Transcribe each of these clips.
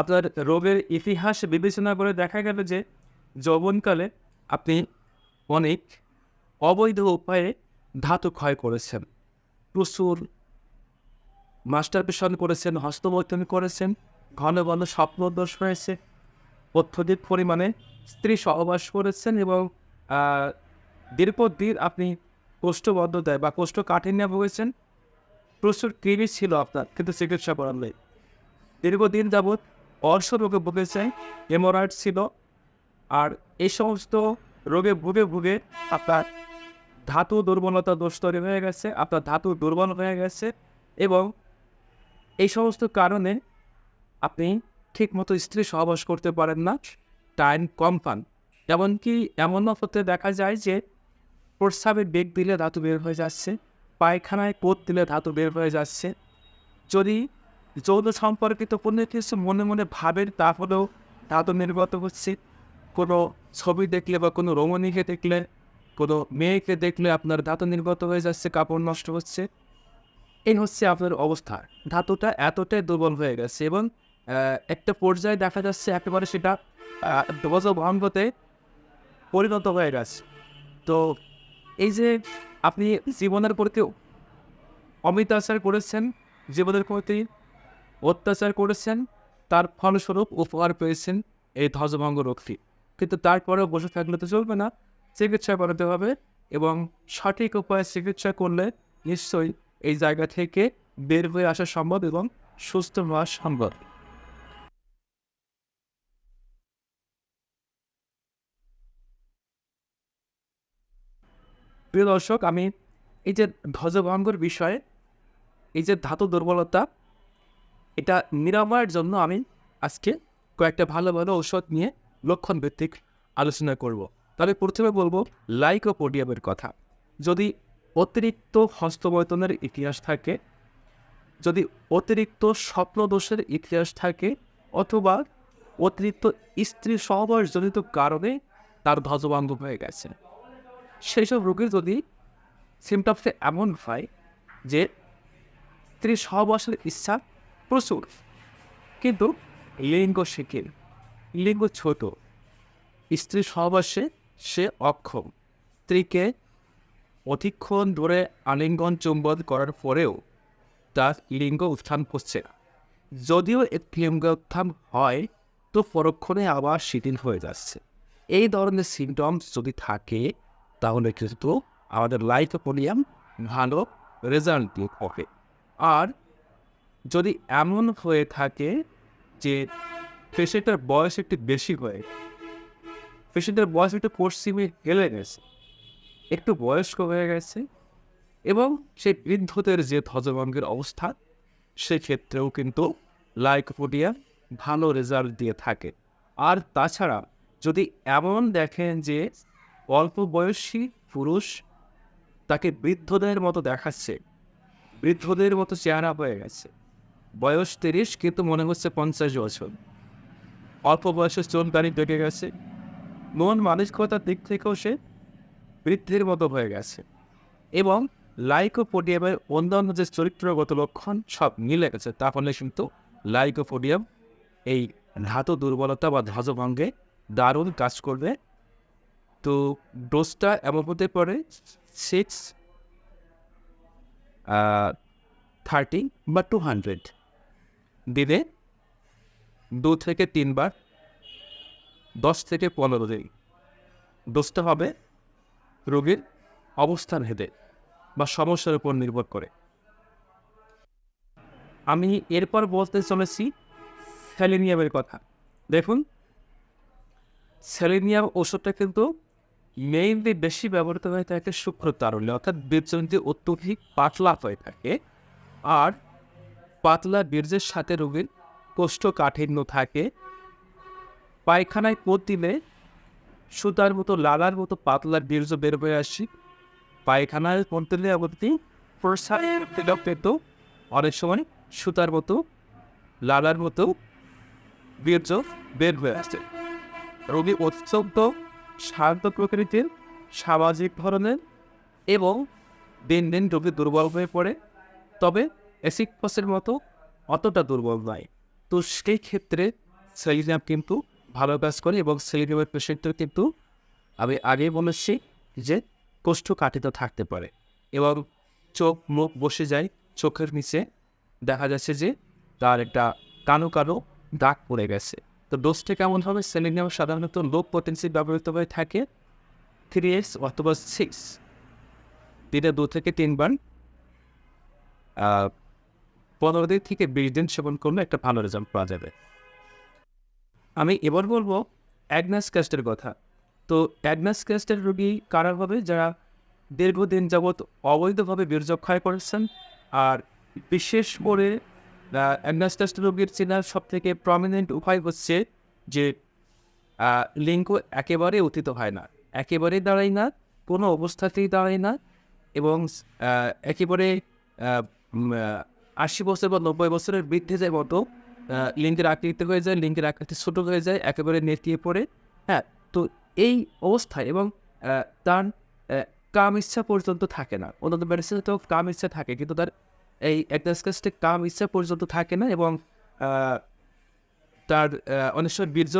আপনার রোগের ইতিহাস বিবেচনা করে দেখা গেল যে যৌবনকালে আপনি অনেক অবৈধ উপায়ে ধাতু ক্ষয় করেছেন। প্রচুর মাস্টার পেশন করেছেন, হস্তমৈথুন করেছেন, ঘন ঘন স্বপ্নদোষ হয়েছে, অত্যধিক পরিমাণে স্ত্রী সহবাস করেছেন এবং দীর্ঘদিন আপনি কোষ্ঠবদ্ধতায় বা কোষ্ঠকাঠিন্য ভুগেছেন। প্রচুর কৃমি ছিল আপনার, কিন্তু চিকিৎসা করার দীর্ঘদিন যাবৎ অর্শ রোগে ভুগেছেন হেমোরয়েড ছিল, আর এই সমস্ত রোগে ভুগে ভুগে আপনার ধাতু দুর্বলতা দোষ তৈরি হয়ে গেছে, আপনার ধাতু দুর্বল হয়ে গেছে এবং এই সমস্ত কারণে আপনি ঠিকমতো স্ত্রী সহবাস করতে পারেন না, টাইম কম পান। এমনকি এমনও হতে দেখা যায় যে প্রস্রাবে বেগ দিলে ধাতু বের হয়ে যাচ্ছে, পায়খানায় কোদ দিলে ধাতু বের হয়ে যাচ্ছে। যদি যৌন সম্পর্কিত কোনো কিছু মনে মনে ভাবেন, তাহলেও ধাতু নির্গত হচ্ছে। কোনো ছবি দেখলে বা কোনো রমণীকে দেখলে, কোনো মেয়েকে দেখলে আপনার ধাতু নির্গত হয়ে যাচ্ছে, কাপড় নষ্ট হচ্ছে। এই হচ্ছে আপনার অবস্থা। ধাতুটা এতটাই দুর্বল হয়ে গেছে এবং একটা পর্যায়ে দেখা যাচ্ছে একেবারে সেটা ধ্বজ ভঙ্গতে পরিণত হয়ে গেছে। তো এই যে আপনি জীবনের প্রতি অমিতাচার করেছেন, জীবনের প্রতি অত্যাচার করেছেন, তার ফলস্বরূপ উপহার পেয়েছেন এই ধ্বজভঙ্গ রোগটি। কিন্তু তারপরেও বসে থাকলে তো চলবে না, চিকিৎসা করাতে হবে এবং সঠিক উপায়ে চিকিৎসা করলে নিশ্চয়ই এই জায়গা থেকে বের হয়ে আসা সম্ভব এবং সুস্থ হওয়া সম্ভব। প্রিয় দর্শক, আমি এই যে ধ্বজভঙ্গর বিষয়ে, এই যে ধাতু দুর্বলতা এটা নিরাময়ের জন্য আমি আজকে কয়েকটা ভালো ভালো ঔষধ নিয়ে লক্ষণ ভিত্তিক আলোচনা করব। তবে প্রথমে বলব লাইকোপোডিয়ামের কথা। যদি অতিরিক্ত হস্তমৈথনের ইতিহাস থাকে, যদি অতিরিক্ত স্বপ্নদোষের ইতিহাস থাকে, অথবা অতিরিক্ত স্ত্রী সহবাসজনিত কারণে তার ধ্বজভঙ্গ হয়ে গেছে। সেই সব রোগীর যদি সিমটমসে এমন হয় যে স্ত্রী সহবাসের ইচ্ছা প্রচুর। কিন্তু লিঙ্গ শিখিল লিঙ্গ ছোট। স্ত্রী সহবাসে সে অক্ষম। স্ত্রীকে অধিকক্ষণ ধরে আলিঙ্গন চুম্বন করার পরেও তার লিঙ্গ উত্থান হচ্ছে না। যদিও একটি লিঙ্গ উত্থান হয়, তো পরক্ষণে আবার শিথিল হয়ে যাচ্ছে। এই ধরনের সিমটমস যদি থাকে, তাহলে কিন্তু আমাদের লাইকোপোলিয়াম ভালো রেজাল্ট হবে। আর যদি এমন হয়ে থাকে যে পেশেন্টের বয়স একটু বেশি হয়ে, পেশেন্টের বয়স একটু পশ্চিমে হেলে গেছে, একটু বয়স্ক হয়ে গেছে এবং সেই বৃদ্ধদের যে ধ্বজভঙ্গের অবস্থা, সেক্ষেত্রেও কিন্তু লাইকোপোডিয়া ভালো রেজাল্ট দিয়ে থাকে। আর তাছাড়া যদি এমন দেখেন যে অল্প বয়সী পুরুষ তাকে বৃদ্ধদের মতো দেখাচ্ছে, বৃদ্ধদের মতো চেহারা হয়ে গেছে বয়স তিরিশ, কিন্তু মনে হচ্ছে পঞ্চাশ বছর। অল্প বয়সে চোন দাঁড়ি ডেকে গেছে। মন মানসিকতার দিক থেকেও সে বৃদ্ধির মতো হয়ে গেছে। এবং লাইকোপোডিয়ামের অন্যান্য যে চরিত্রগত লক্ষণ সব মিলে গেছে তাহলে কিন্তু লাইকোপোডিয়াম এই ধাতু দুর্বলতা বা ধ্বজভঙ্গে দারুণ কাজ করবে। তো ডোজটা এমন হতে পারে সিক্স থার্টি বা টু হান্ড্রেড দিনে দু থেকে তিনবার, দশ থেকে পনেরো দিন। ডোজটা হবে রোগীর অবস্থান ভেদে বা সমস্যার উপর নির্ভর করে। আমি এরপর বলতে চলেছি স্যালিনিয়ামের কথা। দেখুন স্যালিনিয়াম ওষুধটা কিন্তু মেইনলি বেশি ব্যবহৃত হয়ে থাকে শুক্র তারল্যে অর্থাৎ বীর্যন্তি অত্যধিক পাতলা হয়ে থাকে। আর পাতলা বীর্যের সাথে রোগীর কোষ্ঠকাঠিন্য থাকে। পায়খানায় পোত দিলে সুতার মতো, লালার মতো পাতলা বীর্য বের হয়ে আসি। পায়খানায় পোত দিলে এমনকি প্রসার পেত অনেক সময় সুতার মতো, লালার মতো বীর্য বের হয়ে আসছে রোগী অত্যন্ত শান্ত প্রকৃতির সামাজিক ধরনের এবং দিন দিন রোগী দুর্বল হয়ে পড়ে। তবে অ্যাসিড ফসের মতো অতটা দুর্বল নয়। তো সেই ক্ষেত্রে সেলিনিয়াম কিন্তু ভালো কাজ করে এবং সেলিনিয়ামের পেশেন্টও কিন্তু আমি আগেই বলেছি যে কোষ্ঠকাঠিত থাকতে পারে এবং চোখ মুখ বসে যায়, চোখের নিচে দেখা যাচ্ছে যে তার একটা কালো কালো দাগ পড়ে গেছে। তো ডোজটা কেমন হবে? সেলিনিয়াম সাধারণত লো পোটেন্সি ব্যবহৃত হয়ে থাকে থ্রি এক্স অথবা সিক্স দিনে দু থেকে তিনবার পনেরো দিন থেকে বিশ দিন সেবন করলে একটা ভালো রেজাল্ট পাওয়া যাবে। আমি এবার বলব অ্যাগনাস ক্যাস্টের কথা। তো অ্যাগনাস ক্যাস্টের রোগী কারা হবে? যারা দীর্ঘদিন যাবৎ অবৈধভাবে বীর্যক্ষয় করেছেন আর বিশেষ করে অ্যাগনাস ক্যাস্টের রোগীর চেনার সব থেকে প্রমিনেন্ট উপায় হচ্ছে যে লিঙ্গ একেবারে অতীত হয় না। একেবারেই দাঁড়ায় না, কোনো অবস্থাতেই দাঁড়ায় না এবং একেবারে আশি বছর বা নব্বই বছরের বৃদ্ধে যায় মতো লিঙ্গের আকৃতি হয়ে যায় লিঙ্গের আকৃতি ছোটো হয়ে যায়, একেবারে নেতিয়ে পড়ে। হ্যাঁ তো এই অবস্থায় এবং তার কাম ইচ্ছা পর্যন্ত থাকে না। অন্যান্য মেডিসিনে তো কাম ইচ্ছা থাকে, কিন্তু তার এই অ্যাডভান্সকাস্টে কাম ইচ্ছা পর্যন্ত থাকে না এবং তার অনেক সময় বীর্য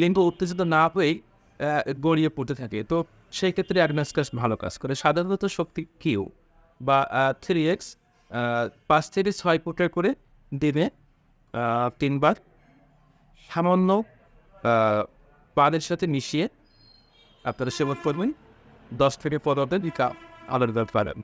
লিঙ্গ উত্তেজিত না হয়েই গড়িয়ে পড়তে থাকে। তো সেই ক্ষেত্রে অ্যাডভান্সকাস ভালো কাজ করে। সাধারণত শক্তি কিউ বা থ্রি এক্স পাঁচ থেকে ছয় ফুটের করে দিনে তিনবার। সামান্য পানের সাথে মিশিয়ে আপনারা সেবন করবেন। দশ থেকে পনেরো দিন আলাদা পারেন।